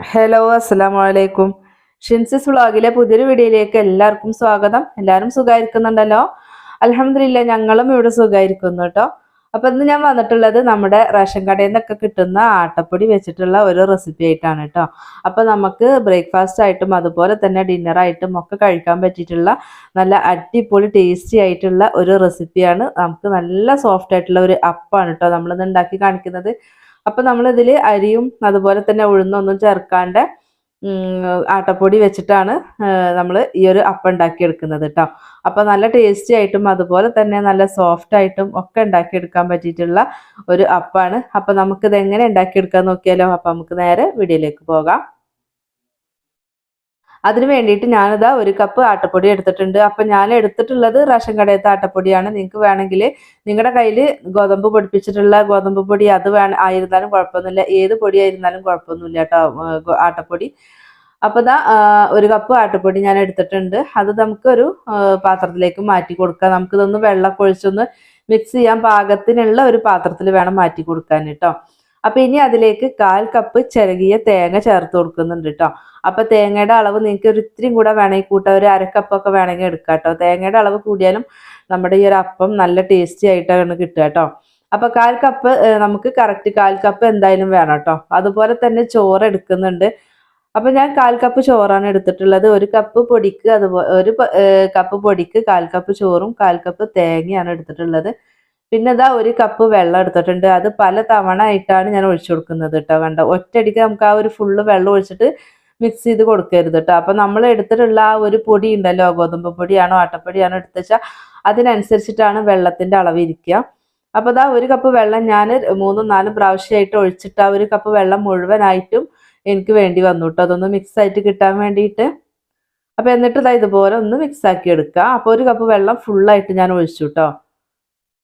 Hello അസ്സലാമു അലൈക്കും ഷിൻസിസ് വ്ളോഗിലെ പുതിയൊരു വീഡിയോയിലേക്ക് എല്ലാവർക്കും സ്വാഗതം. എല്ലാവരും സുഖമായിരിക്കുന്നുണ്ടല്ലോ അലഹമില്ല ഞങ്ങളും ഇവിടെ സുഖമായിരിക്കുന്നു കേട്ടോ. അപ്പം ഇന്ന് ഞാൻ വന്നിട്ടുള്ളത് നമ്മുടെ റേഷൻ കടയിൽ നിന്നൊക്കെ കിട്ടുന്ന ആട്ടപ്പൊടി വെച്ചിട്ടുള്ള ഒരു റെസിപ്പി ആയിട്ടാണ് കേട്ടോ. അപ്പം നമുക്ക് ബ്രേക്ക്ഫാസ്റ്റ് ആയിട്ടും അതുപോലെ തന്നെ ഡിന്നറായിട്ടും ഒക്കെ കഴിക്കാൻ പറ്റിയിട്ടുള്ള നല്ല അടിപൊളി ടേസ്റ്റി ആയിട്ടുള്ള ഒരു റെസിപ്പിയാണ് നമുക്ക് നല്ല സോഫ്റ്റ് ആയിട്ടുള്ള ഒരു അപ്പാണ് കേട്ടോ നമ്മളിന്ന് ഉണ്ടാക്കി കാണിക്കുന്നത്. അപ്പൊ നമ്മളിതിൽ അരിയും അതുപോലെ തന്നെ ഉഴുന്നൊന്നും ചേർക്കാണ്ട് ആട്ടപ്പൊടി വെച്ചിട്ടാണ് നമ്മൾ ഈ ഒരു അപ്പം ഉണ്ടാക്കി എടുക്കുന്നത് കേട്ടോ അപ്പൊ നല്ല ടേസ്റ്റി ആയിട്ടും അതുപോലെ തന്നെ നല്ല സോഫ്റ്റ് ആയിട്ടും ഒക്കെ ഉണ്ടാക്കിയെടുക്കാൻ പറ്റിയിട്ടുള്ള ഒരു അപ്പാണ്. അപ്പൊ നമുക്കിത് എങ്ങനെ ഉണ്ടാക്കി ഉണ്ടാക്കിയെടുക്കാൻ നോക്കിയാലോ. അപ്പൊ നമുക്ക് നേരെ വീഡിയോയിലേക്ക് പോകാം. അതിന് വേണ്ടിയിട്ട് ഞാനിതാ ഒരു കപ്പ് ആട്ടപ്പൊടി എടുത്തിട്ടുണ്ട്. അപ്പൊ ഞാൻ എടുത്തിട്ടുള്ളത് റേഷൻ കടയത്തെ ആട്ടപ്പൊടിയാണ്. നിങ്ങൾക്ക് വേണമെങ്കിൽ നിങ്ങളുടെ കയ്യിൽ ഗോതമ്പ് പൊടിപ്പിച്ചിട്ടുള്ള ഗോതമ്പ് പൊടി അത് വേണ ആയിരുന്നാലും കുഴപ്പമൊന്നുമില്ല. ഏത് പൊടി ആയിരുന്നാലും കുഴപ്പമൊന്നുമില്ല കേട്ടോ ആട്ടപ്പൊടി. അപ്പൊ ദാ ഒരു കപ്പ് ആട്ടപ്പൊടി ഞാൻ എടുത്തിട്ടുണ്ട്. അത് നമുക്കൊരു പാത്രത്തിലേക്ക് മാറ്റി കൊടുക്കാം. നമുക്കിതൊന്ന് വെള്ളം ഒഴിച്ചൊന്ന് മിക്സ് ചെയ്യാൻ പാകത്തിനുള്ള ഒരു പാത്രത്തിൽ വേണം മാറ്റി കൊടുക്കാൻ കേട്ടോ. അപ്പൊ ഇനി അതിലേക്ക് കാൽ കപ്പ് ചിരകിയ തേങ്ങ ചേർത്ത് കൊടുക്കുന്നുണ്ട് കേട്ടോ അപ്പൊ തേങ്ങയുടെ അളവ് നിങ്ങൾക്ക് ഒരു ഇത്തിരിയും കൂടെ വേണമെങ്കിൽ കൂട്ടാം. ഒരു അരക്കപ്പൊക്കെ വേണമെങ്കിൽ എടുക്കാം കേട്ടോ തേങ്ങയുടെ അളവ് കൂടിയാലും നമ്മുടെ ഈ ഒരു അപ്പം നല്ല ടേസ്റ്റി ആയിട്ടാണ് കിട്ടുക കേട്ടോ അപ്പൊ കാൽ കപ്പ് നമുക്ക് കറക്റ്റ് കാൽ കപ്പ് എന്തായാലും വേണം കേട്ടോ അതുപോലെ തന്നെ ചോറ് എടുക്കുന്നുണ്ട്. അപ്പൊ ഞാൻ കാൽ കപ്പ് ചോറാണ് എടുത്തിട്ടുള്ളത്. ഒരു കപ്പ് പൊടിക്ക് അതുപോലെ ഒരു കപ്പ് പൊടിക്ക് കാൽ കപ്പ് ചോറും കാൽ കപ്പ് തേങ്ങയാണ് എടുത്തിട്ടുള്ളത്. പിന്നെ ഇതാ ഒരു കപ്പ് വെള്ളം എടുത്തിട്ടുണ്ട്. അത് പല തവണ ആയിട്ടാണ് ഞാൻ ഒഴിച്ചു കൊടുക്കുന്നത് കേട്ടോ. കണ്ട? ഒറ്റയടിക്ക് നമുക്ക് ആ ഒരു ഫുള്ള് വെള്ളം ഒഴിച്ചിട്ട് മിക്സ് ചെയ്ത് കൊടുക്കരുത് കേട്ടോ. അപ്പൊ നമ്മൾ എടുത്തിട്ടുള്ള ആ ഒരു പൊടി ഉണ്ടല്ലോ? ഗോതമ്പ് പൊടിയാണോ ആട്ടപ്പൊടിയാണോ എടുത്തുവെച്ചാൽ അതിനനുസരിച്ചിട്ടാണ് വെള്ളത്തിന്റെ അളവ് ഇരിക്കുക. അപ്പൊ ദാ ഒരു കപ്പ് വെള്ളം ഞാൻ മൂന്നും നാലും പ്രാവശ്യമായിട്ട് ഒഴിച്ചിട്ട് ആ ഒരു കപ്പ് വെള്ളം മുഴുവനായിട്ടും എനിക്ക് വേണ്ടി വന്നു കേട്ടോ. അതൊന്ന് മിക്സ് ആയിട്ട് കിട്ടാൻ വേണ്ടിയിട്ട്. അപ്പൊ എന്നിട്ട് ഇതാ ഇതുപോലെ ഒന്ന് മിക്സ് ആക്കി എടുക്കുക. അപ്പൊ ഒരു കപ്പ് വെള്ളം ഫുള്ളായിട്ട് ഞാൻ ഒഴിച്ചു കേട്ടോ.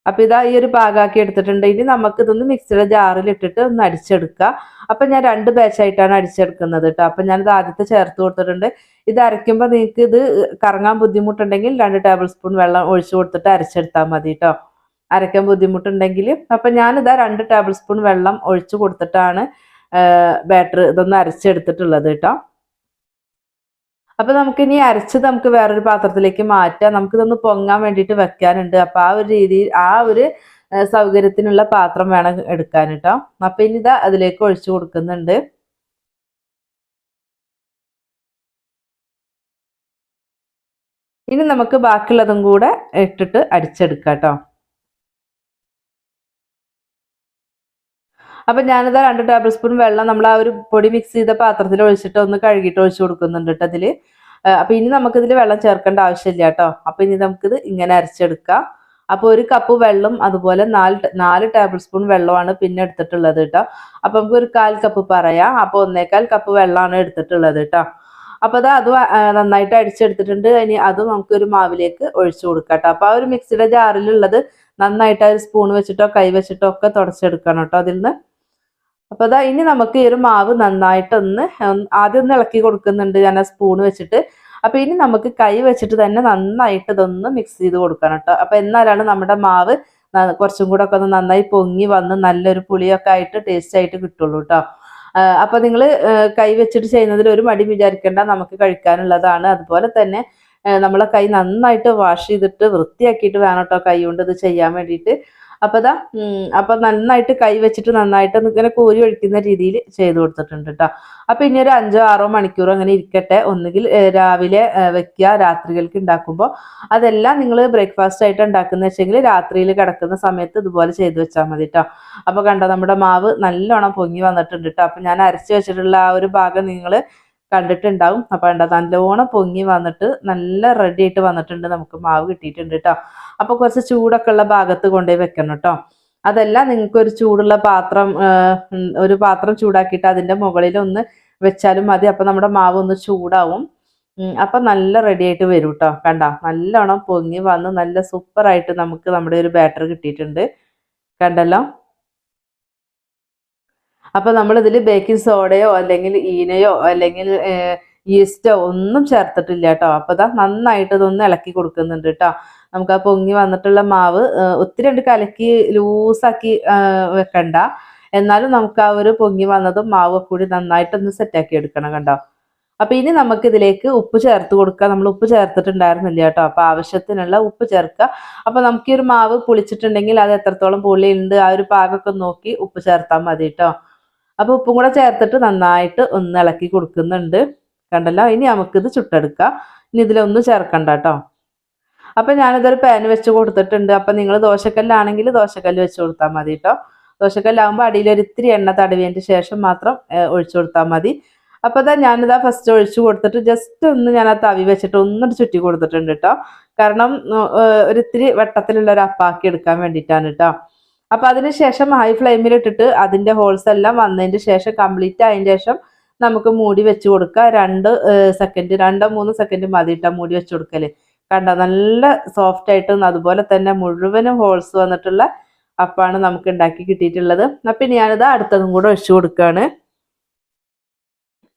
അപ്പൊ ഇതാ ഈ ഒരു പാകാക്കി എടുത്തിട്ടുണ്ട്. ഇനി നമുക്ക് ഇതൊന്ന് മിക്സിയുടെ ജാറിൽ ഇട്ടിട്ട് ഒന്ന് അടിച്ചെടുക്കുക. അപ്പൊ ഞാൻ രണ്ട് ബാച്ചായിട്ടാണ് അടിച്ചെടുക്കുന്നത് കേട്ടോ അപ്പൊ ഞാനിത് ആദ്യത്തെ ചേർത്ത് കൊടുത്തിട്ടുണ്ട്. ഇത് അരയ്ക്കുമ്പോൾ നിങ്ങൾക്ക് ഇത് കറങ്ങാൻ ബുദ്ധിമുട്ടുണ്ടെങ്കിൽ രണ്ട് ടേബിൾ സ്പൂൺ വെള്ളം ഒഴിച്ചു കൊടുത്തിട്ട് അരച്ചെടുത്താൽ മതി കേട്ടോ അരയ്ക്കാൻ ബുദ്ധിമുട്ടുണ്ടെങ്കിൽ. അപ്പൊ ഞാനിതാ രണ്ട് ടേബിൾ സ്പൂൺ വെള്ളം ഒഴിച്ചു കൊടുത്തിട്ടാണ് ബാറ്റർ ഇതൊന്ന് അരച്ചെടുത്തിട്ടുള്ളത് കേട്ടോ അപ്പൊ നമുക്ക് ഇനി അരച്ച് നമുക്ക് വേറൊരു പാത്രത്തിലേക്ക് മാറ്റാം. നമുക്കിതൊന്ന് പൊങ്ങാൻ വേണ്ടിയിട്ട് വെക്കാനുണ്ട്. അപ്പൊ ആ ഒരു രീതിയിൽ ആ ഒരു സൗകര്യത്തിനുള്ള പാത്രം വേണം എടുക്കാൻ കേട്ടോ അപ്പൊ ഇനി ഇതാ അതിലേക്ക് ഒഴിച്ചു കൊടുക്കുന്നുണ്ട്. ഇനി നമുക്ക് ബാക്കിയുള്ളതും കൂടെ ഇട്ടിട്ട് അടിച്ചെടുക്കാം കേട്ടോ അപ്പൊ ഞാനിതാ രണ്ട് ടേബിൾ സ്പൂൺ വെള്ളം നമ്മൾ ആ ഒരു പൊടി മിക്സ് ചെയ്ത പാത്രത്തിൽ ഒഴിച്ചിട്ട് ഒന്ന് കഴുകിയിട്ട് ഒഴിച്ചു കൊടുക്കുന്നുണ്ട് കേട്ടോ അതിൽ അപ്പം ഇനി നമുക്കിതിൽ വെള്ളം ചേർക്കേണ്ട ആവശ്യമില്ല കേട്ടോ അപ്പൊ ഇനി നമുക്കിത് ഇങ്ങനെ അരച്ചെടുക്കാം. അപ്പോൾ ഒരു കപ്പ് വെള്ളം അതുപോലെ നാല് നാല് ടേബിൾ സ്പൂൺ വെള്ളമാണ് പിന്നെ എടുത്തിട്ടുള്ളത് കേട്ടോ അപ്പൊ നമുക്ക് ഒരു കാൽ കപ്പ് പറയാം. അപ്പൊ ഒന്നേകാൽ കപ്പ് വെള്ളമാണ് എടുത്തിട്ടുള്ളത് കേട്ടോ അപ്പോൾ അത് അത് നന്നായിട്ട് അടിച്ചെടുത്തിട്ടുണ്ട്. ഇനി അത് നമുക്ക് ഒരു മാവിലേക്ക് ഒഴിച്ചു കൊടുക്കാം കേട്ടോ അപ്പോൾ ആ ഒരു മിക്സിയുടെ ജാറിലുള്ളത് നന്നായിട്ട് ആ ഒരു സ്പൂൺ വെച്ചിട്ടോ കൈ വെച്ചിട്ടോ ഒക്കെ തുടച്ചെടുക്കണം കേട്ടോ അതിൽ നിന്ന് അപ്പൊ അതാ ഇനി നമുക്ക് ഈ ഒരു മാവ് നന്നായിട്ടൊന്ന് ആദ്യം ഒന്ന് ഇളക്കി കൊടുക്കുന്നുണ്ട് ഞാൻ ആ സ്പൂൺ വെച്ചിട്ട്. അപ്പൊ ഇനി നമുക്ക് കൈ വെച്ചിട്ട് തന്നെ നന്നായിട്ട് ഇതൊന്ന് മിക്സ് ചെയ്ത് കൊടുക്കണം കേട്ടോ അപ്പൊ എന്നാലാണ് നമ്മുടെ മാവ് കുറച്ചും കൂടെ ഒക്കെ ഒന്ന് നന്നായി പൊങ്ങി വന്ന് നല്ലൊരു പുളിയൊക്കെ ആയിട്ട് ടേസ്റ്റ് ആയിട്ട് കിട്ടുള്ളൂ കേട്ടോ അപ്പൊ നിങ്ങൾ കൈ വെച്ചിട്ട് ചെയ്യുന്നതിൽ ഒരു മടി വിചാരിക്കേണ്ട. നമുക്ക് കഴിക്കാനുള്ളതാണ്. അതുപോലെ തന്നെ നമ്മളെ കൈ നന്നായിട്ട് വാഷ് ചെയ്തിട്ട് വൃത്തിയാക്കിയിട്ട് വേണം കേട്ടോ കൈ കൊണ്ട് ഇത് ചെയ്യാൻ വേണ്ടിയിട്ട്. അപ്പൊ ഉം, അപ്പൊ നന്നായിട്ട് കൈ വെച്ചിട്ട് നന്നായിട്ട് ഇങ്ങനെ കോരി ഒഴിക്കുന്ന രീതിയിൽ ചെയ്ത് കൊടുത്തിട്ടുണ്ട് കേട്ടോ അപ്പൊ ഇനി ഒരു അഞ്ചോ ആറോ മണിക്കൂർ അങ്ങനെ ഇരിക്കട്ടെ. ഒന്നുകിൽ രാവിലെ വെക്കുക രാത്രികൾക്ക് ഉണ്ടാക്കുമ്പോൾ അതെല്ലാം നിങ്ങൾ ബ്രേക്ക്ഫാസ്റ്റ് ആയിട്ട് ഉണ്ടാക്കുന്ന വെച്ചെങ്കിൽ രാത്രിയിൽ കിടക്കുന്ന സമയത്ത് ഇതുപോലെ ചെയ്ത് വെച്ചാൽ മതി കേട്ടോ അപ്പൊ കണ്ടോ നമ്മുടെ മാവ് നല്ലോണം പൊങ്ങി വന്നിട്ടുണ്ട് കേട്ടോ അപ്പൊ ഞാൻ അരച്ച് വെച്ചിട്ടുള്ള ആ ഒരു ഭാഗം നിങ്ങൾ കണ്ടിട്ടുണ്ടാവും. അപ്പൊ കണ്ടോ നല്ലോണം പൊങ്ങി വന്നിട്ട് നല്ല റെഡി ആയിട്ട് വന്നിട്ടുണ്ട് നമുക്ക് മാവ് കിട്ടിയിട്ടുണ്ട് കേട്ടോ അപ്പൊ കുറച്ച് ചൂടൊക്കെ ഉള്ള ഭാഗത്ത് കൊണ്ടുപോയി വെക്കണം കേട്ടോ അതല്ല നിങ്ങൾക്ക് ഒരു ചൂടുള്ള പാത്രം ഒരു പാത്രം ചൂടാക്കിയിട്ട് അതിന്റെ മുകളിൽ ഒന്ന് വെച്ചാലും മതി. അപ്പൊ നമ്മുടെ മാവ് ഒന്ന് ചൂടാവും. അപ്പൊ നല്ല റെഡി ആയിട്ട് വരും കേട്ടോ കണ്ട? നല്ലോണം പൊങ്ങി വന്ന് നല്ല സൂപ്പർ ആയിട്ട് നമുക്ക് നമ്മുടെ ഒരു ബാറ്റർ കിട്ടിയിട്ടുണ്ട്. കണ്ടല്ലോ? അപ്പൊ നമ്മൾ ഇതിൽ ബേക്കിംഗ് സോഡയോ അല്ലെങ്കിൽ ഈനയോ അല്ലെങ്കിൽ ഈസ്റ്റോ ഒന്നും ചേർത്തിട്ടില്ല കേട്ടോ അപ്പൊ ദാ നന്നായിട്ട് ഇതൊന്ന് ഇളക്കി കൊടുക്കുന്നുണ്ട് കേട്ടോ നമുക്ക് ആ പൊങ്ങി വന്നിട്ടുള്ള മാവ് ഒത്തിരി ഉണ്ട് കലക്കി ലൂസാക്കി വെക്കണ്ട. എന്നാലും നമുക്ക് ആ ഒരു പൊങ്ങി വന്നതും മാവ് കൂടി നന്നായിട്ടൊന്ന് സെറ്റാക്കി എടുക്കണം കണ്ടോ? അപ്പൊ ഇനി നമുക്ക് ഇതിലേക്ക് ഉപ്പ് ചേർത്ത് കൊടുക്കുക നമ്മൾ ഉപ്പ് ചേർത്തിട്ടുണ്ടായിരുന്നില്ല കേട്ടോ. അപ്പൊ ആവശ്യത്തിനുള്ള ഉപ്പ് ചേർക്കുക അപ്പൊ നമുക്ക് ഈ ഒരു മാവ് പുളിച്ചിട്ടുണ്ടെങ്കിൽ അത് എത്രത്തോളം പുളിയുണ്ട് ആ ഒരു പാകമൊക്കെ നോക്കി ഉപ്പ് ചേർത്താൽ മതി കേട്ടോ. അപ്പൊ ഉപ്പും കൂടെ ചേർത്തിട്ട് നന്നായിട്ട് ഒന്ന് ഇളക്കി കൊടുക്കുന്നുണ്ട്. കണ്ടല്ലോ? ഇനി നമുക്കിത് ചുട്ടെടുക്കാം. ഇനി ഇതിലൊന്നും ചേർക്കണ്ട കേട്ടോ. അപ്പൊ ഞാനിതൊരു പാൻ വെച്ച് കൊടുത്തിട്ടുണ്ട്. അപ്പം നിങ്ങൾ ദോശക്കല്ലാണെങ്കിൽ ദോശക്കല്ല് വെച്ച് കൊടുത്താൽ മതി കേട്ടോ ദോശക്കല്ലാകുമ്പോൾ അടിയിൽ ഒരു ഇത്തിരി എണ്ണ തടവിയതിന് ശേഷം മാത്രം ഒഴിച്ചു കൊടുത്താൽ മതി. അപ്പോൾ ഇതാ ഞാനിതാ ഫസ്റ്റ് ഒഴിച്ചു കൊടുത്തിട്ട് ജസ്റ്റ് ഒന്ന് ഞാൻ ആ തവി വെച്ചിട്ട് ഒന്നിട്ട് ചുറ്റി കൊടുത്തിട്ടുണ്ട് കേട്ടോ കാരണം ഒരിത്തിരി വട്ടത്തിലുള്ള ഒരു അപ്പാക്കി എടുക്കാൻ വേണ്ടിയിട്ടാണ് കേട്ടോ അപ്പം അതിന് ശേഷം ഹൈ ഫ്ലെയിമിൽ ഇട്ടിട്ട് അതിന്റെ ഹോൾസ് എല്ലാം വന്നതിന് ശേഷം കംപ്ലീറ്റ് ആയതിന് ശേഷം നമുക്ക് മൂടി വെച്ച് കൊടുക്കുക രണ്ട് സെക്കൻഡ് രണ്ടോ മൂന്നോ സെക്കൻഡ് മതി ഇട്ടാൽ മൂടി വെച്ച് കൊടുക്കൽ. കണ്ടോ? നല്ല സോഫ്റ്റ് ആയിട്ടും അതുപോലെ തന്നെ മുഴുവനും ഹോൾസ് വന്നിട്ടുള്ള അപ്പാണ് നമുക്ക് ഉണ്ടാക്കി കിട്ടിയിട്ടുള്ളത്. അപ്പൊ ഇനി ഞാനിത് അടുത്തതും കൂടെ ഒഴിച്ചു കൊടുക്കുകയാണ്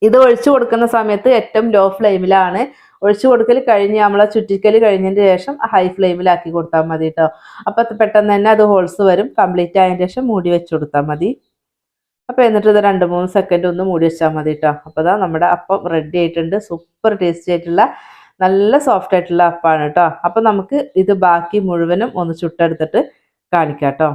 ഇത് ഒഴിച്ചു കൊടുക്കുന്ന സമയത്ത് ഏറ്റവും ലോ ഫ്ലെയിമിലാണ് ഒഴിച്ചു കൊടുക്കൽ കഴിഞ്ഞ് നമ്മളെ ചുറ്റിക്കൽ കഴിഞ്ഞതിന് ശേഷം ഹൈ ഫ്ലെയിമിലാക്കി കൊടുത്താൽ മതി കേട്ടോ അപ്പൊ പെട്ടെന്ന് തന്നെ അത് ഹോൾസ് വരും. കംപ്ലീറ്റ് ആയതിന് ശേഷം മൂടി വെച്ച് കൊടുത്താൽ മതി. അപ്പൊ എന്നിട്ട് ഇത് രണ്ട് മൂന്ന് സെക്കൻഡ് ഒന്ന് മൂടി വെച്ചാൽ മതി കേട്ടോ അപ്പൊ അതാ നമ്മുടെ അപ്പം റെഡി ആയിട്ടുണ്ട്. സൂപ്പർ ടേസ്റ്റി ആയിട്ടുള്ള നല്ല സോഫ്റ്റ് ആയിട്ടുള്ള അപ്പാണ് കേട്ടോ അപ്പൊ നമുക്ക് ഇത് ബാക്കി മുഴുവനും ഒന്ന് ചുട്ടെടുത്തിട്ട് കാണിക്കാം കേട്ടോ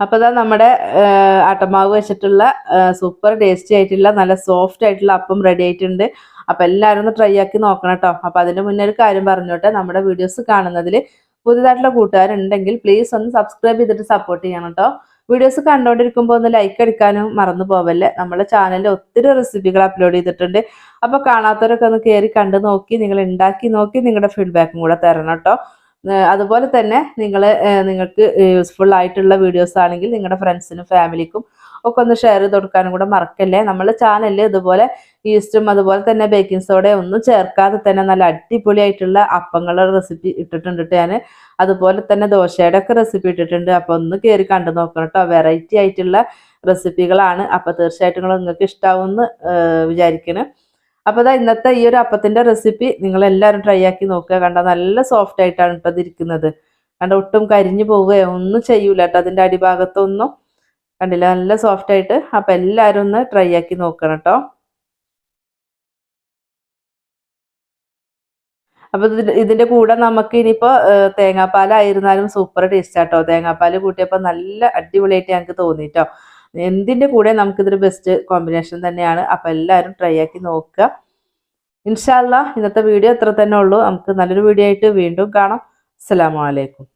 അപ്പൊ അതാ നമ്മുടെ അട്ടമാവ് വെച്ചിട്ടുള്ള സൂപ്പർ ടേസ്റ്റി ആയിട്ടുള്ള നല്ല സോഫ്റ്റ് ആയിട്ടുള്ള അപ്പം റെഡി ആയിട്ടുണ്ട്. അപ്പൊ എല്ലാവരും ഒന്ന് ട്രൈ ആക്കി നോക്കണം കേട്ടോ അപ്പൊ അതിന്റെ മുന്നേ ഒരു കാര്യം പറഞ്ഞോട്ടെ. നമ്മുടെ വീഡിയോസ് കാണുന്നതിൽ പുതിയതായിട്ടുള്ള കൂട്ടുകാരുണ്ടെങ്കിൽ പ്ലീസ് ഒന്ന് സബ്സ്ക്രൈബ് ചെയ്തിട്ട് സപ്പോർട്ട് ചെയ്യണം കേട്ടോ വീഡിയോസ് കണ്ടുകൊണ്ടിരിക്കുമ്പോൾ ഒന്ന് ലൈക്ക് അടിക്കാനും മറന്നു പോവല്ലേ? നമ്മുടെ ചാനലിൽ ഒത്തിരി റെസിപ്പികൾ അപ്ലോഡ് ചെയ്തിട്ടുണ്ട്. അപ്പൊ കാണാത്തവരൊക്കെ ഒന്ന് കയറി കണ്ട് നോക്കി നിങ്ങൾ ഉണ്ടാക്കി നോക്കി നിങ്ങളുടെ ഫീഡ്ബാക്കും കൂടെ തരണം കേട്ടോ അതുപോലെ തന്നെ നിങ്ങൾ നിങ്ങൾക്ക് യൂസ്ഫുൾ ആയിട്ടുള്ള വീഡിയോസ് ആണെങ്കിൽ നിങ്ങളുടെ ഫ്രണ്ട്സിനും ഫാമിലിക്കും ഒക്കെ ഒന്ന് ഷെയർ ചെയ്ത് കൊടുക്കാനും കൂടെ മറക്കല്ലേ? നമ്മുടെ ചാനലിൽ ഇതുപോലെ ഈസ്റ്റും അതുപോലെ തന്നെ ബേക്കിംഗ് സോഡ ഒന്നും ചേർക്കാതെ തന്നെ നല്ല അടിപൊളിയായിട്ടുള്ള അപ്പങ്ങളുടെ റെസിപ്പി ഇട്ടിട്ടുണ്ട് ട്ടോ ഞാൻ അതുപോലെ തന്നെ ദോശയുടെ ഒക്കെ റെസിപ്പി ഇട്ടിട്ടുണ്ട്. അപ്പോൾ ഒന്ന് കയറി കണ്ടു നോക്കണം കേട്ടോ വെറൈറ്റി ആയിട്ടുള്ള റെസിപ്പികളാണ് അപ്പൊ തീർച്ചയായിട്ടും നിങ്ങൾ നിങ്ങൾക്ക് ഇഷ്ടാവുമെന്ന് വിചാരിക്കണം. അപ്പോൾ അതാ ഇന്നത്തെ ഈ ഒരു അപ്പത്തിന്റെ റെസിപ്പി നിങ്ങൾ എല്ലാവരും ട്രൈ ആക്കി നോക്കുക. കണ്ട നല്ല സോഫ്റ്റ് ആയിട്ടാണ് ഇപ്പൊ അതിരിക്കുന്നത്. കണ്ട ഒട്ടും കരിഞ്ഞു പോവുകയോ ഒന്നും ചെയ്യൂല കേട്ടോ അതിന്റെ അടിഭാഗത്തൊന്നും കണ്ടില്ല? നല്ല സോഫ്റ്റ് ആയിട്ട്. അപ്പൊ എല്ലാവരും ഒന്ന് ട്രൈ ആക്കി നോക്കണം കേട്ടോ അപ്പൊ ഇതിന്റെ കൂടെ നമുക്ക് ഇനിയിപ്പോ തേങ്ങാപ്പാലായിരുന്നാലും സൂപ്പർ ടേസ്റ്റ് ആട്ടോ. തേങ്ങാപ്പാൽ കൂട്ടിയപ്പോ നല്ല അടിപൊളിയായിട്ട് ഞങ്ങൾക്ക് തോന്നിട്ടോ. എന്തിന്റെ കൂടെ നമുക്കിതൊരു ബെസ്റ്റ് കോമ്പിനേഷൻ തന്നെയാണ്. അപ്പൊ എല്ലാവരും ട്രൈ ആക്കി നോക്കുക. ഇൻഷാല്ല ഇന്നത്തെ വീഡിയോ ഇത്ര തന്നെ ഉള്ളൂ. നമുക്ക് നല്ലൊരു വീഡിയോ ആയിട്ട് വീണ്ടും കാണാം. അലൈക്കും.